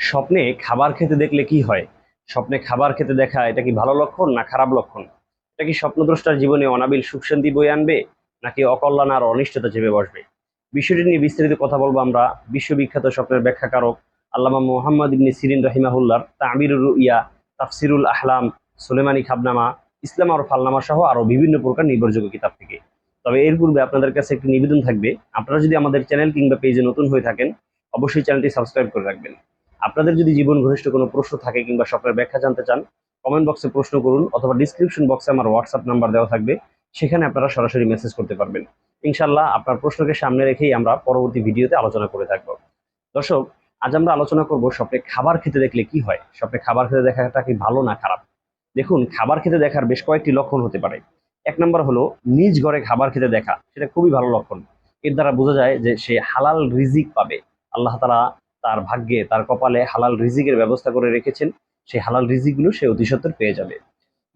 স্বপ্নে খাবার খেতে দেখলে কি হয়? স্বপ্নে খাবার খেতে দেখা, এটা কি ভালো লক্ষণ না খারাপ লক্ষণ? এটা কি স্বপ্নদ্রষ্টার জীবনে অনাবিল সুখ শান্তি বয়ে আনবে, নাকি অকল্যাণ আর অনিষ্টতা চেপে বসবে? বিষয়টি নিয়ে বিস্তারিত কথা বলব আমরা বিশ্ববিখ্যাত স্বপ্নের ব্যাখ্যাকারক আল্লামা মোহাম্মদ ইবনি সিরিন রহিমাহুল্লার তামিরুল ইয়া তাফসিরুল আহলাম, সুলেমানি খাবনামা, ইসলাম আর ফালনামা সহ আরও বিভিন্ন প্রকার নির্ভরযোগ্য কিতাব থেকে। তবে এর পূর্বে আপনাদের কাছে একটি নিবেদন থাকবে, আপনারা যদি আমাদের চ্যানেল কিংবা পেজে নতুন হয়ে থাকেন, অবশ্যই চ্যানেলটি সাবস্ক্রাইব করে রাখবেন। আপনাদের যদি জীবন ঘনিষ্ঠ কোনো প্রশ্ন থাকে কিংবা স্বপ্নের ব্যাখ্যা জানতে চান কমেন্ট বক্সে প্রশ্ন করুন অথবা ডিসক্রিপশন বক্সে আমার হোয়াটসঅ্যাপ নাম্বার দেওয়া থাকবে। সেখানে আপনারা সরাসরি মেসেজ করতে পারবেন। ইনশাল্লাহ আপনার প্রশ্নকে সামনে রেখেই আমরা পরবর্তী ভিডিওতে আলোচনা করে থাকব। দর্শক, আজ আমরা আলোচনা করব স্বপ্নে খাবার খেতে দেখলে কি হয়? স্বপ্নে খাবার খেতে দেখাটা কি ভালো না খারাপ? দেখুন, খাবার খেতে দেখার বেশ কয়েকটি লক্ষণ হতে পারে। এক নম্বর হলো, নিজ ঘরে খাবার খেতে দেখা, সেটা খুবই ভালো লক্ষণ। এর দ্বারা বোঝা যায় যে সে হালাল রিজিক পাবে। আল্লাহ তালা তার ভাগ্যে, তার কপালে হালাল রিজিকের ব্যবস্থা করে রেখেছেন, সেই হালাল রিজিকগুলো সে অতি সত্বর পেয়ে যাবে।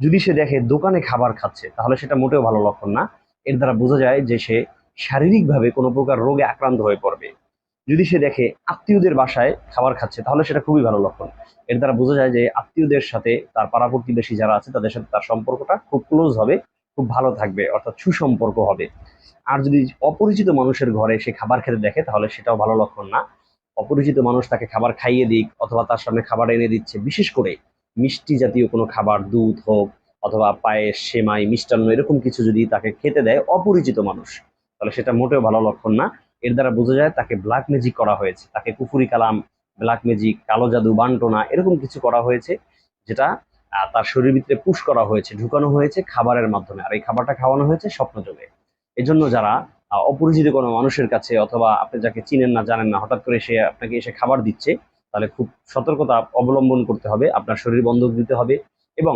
যদি সে দেখে দোকানে খাবার খাচ্ছে, তাহলে সেটা মোটেও ভালো লক্ষণ না। এর দ্বারা বোঝা যায় যে সে শারীরিকভাবে কোনো প্রকার রোগে আক্রান্ত হয়ে পড়বে। যদি সে দেখে আত্মীয়দের বাসায় খাবার খাচ্ছে, তাহলে সেটা খুবই ভালো লক্ষণ। এর দ্বারা বোঝা যায় যে আত্মীয়দের সাথে তার পাড়া প্রতিবেশী যারা আছে, তাদের সাথে তার সম্পর্কটা খুব ক্লোজ হবে, খুব ভালো থাকবে, অর্থাৎ সুসম্পর্ক হবে। আর যদি অপরিচিত মানুষের ঘরে সে খাবার খেতে দেখে, তাহলে সেটাও ভালো লক্ষণ না। অপরিচিত মানুষ তাকে খাবার খাইয়ে দিক অথবা তার সামনে খাবার এনে দিচ্ছে, বিশেষ করে মিষ্টি জাতীয় কোনো খাবার, দুধ হোক অথবা পায়েস, সেমাই, মিষ্টান্ন, এরকম কিছু যদি তাকে খেতে দেয় অপরিচিত মানুষ, তাহলে সেটা মোটেও ভালো লক্ষণ না। এর দ্বারা বোঝা যায় তাকে ব্ল্যাক ম্যাজিক করা হয়েছে, তাকে কুফুরি কালাম ব্ল্যাক ম্যাজিক কালো জাদু, বান্টনা, এরকম কিছু করা হয়েছে, যেটা তার শরীর ভিতরে পুশ করা হয়েছে, ঢুকানো হয়েছে খাবারের মাধ্যমে। আর এই খাবারটা খাওয়ানো হয়েছে স্বপ্নযোগে। এজন্য যারা অপরিচিত কোনো মানুষের কাছে অথবা আপনি যাকে চিনেন না, জানেন না, হঠাৎ করে সে আপনাকে এসে খাবার দিচ্ছে, তাহলে খুব সতর্কতা অবলম্বন করতে হবে, আপনার শরীর বন্ধক দিতে হবে এবং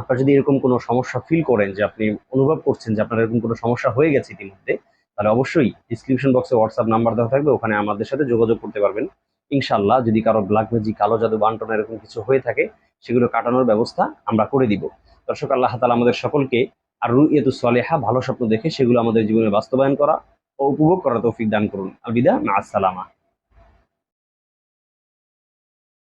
আপনার যদি এরকম কোনো সমস্যা ফিল করেন যে আপনি অনুভব করছেন যে আপনার এরকম কোনো সমস্যা হয়ে গেছে ইতিমধ্যে, তাহলে অবশ্যই ডিসক্রিপশন বক্সে হোয়াটসঅ্যাপ নাম্বার দেওয়া থাকবে, ওখানে আমাদের সাথে যোগাযোগ করতে পারবেন। ইনশাল্লাহ যদি কারও ব্ল্যাক ম্যাজিক কালো জাদু বান্টন এরকম কিছু হয়ে থাকে, সেগুলো কাটানোর ব্যবস্থা আমরা করে দিব। দর্শক, আল্লাহ তালা আমাদের সকলকে আর রুইয়াতু সলেহা, ভালো স্বপ্ন দেখে সেগুলো আমাদের জীবনে বাস্তবায়ন করা ও উপভোগ করা তৌফিক দান করুন। আলবিদা মা আসসালামা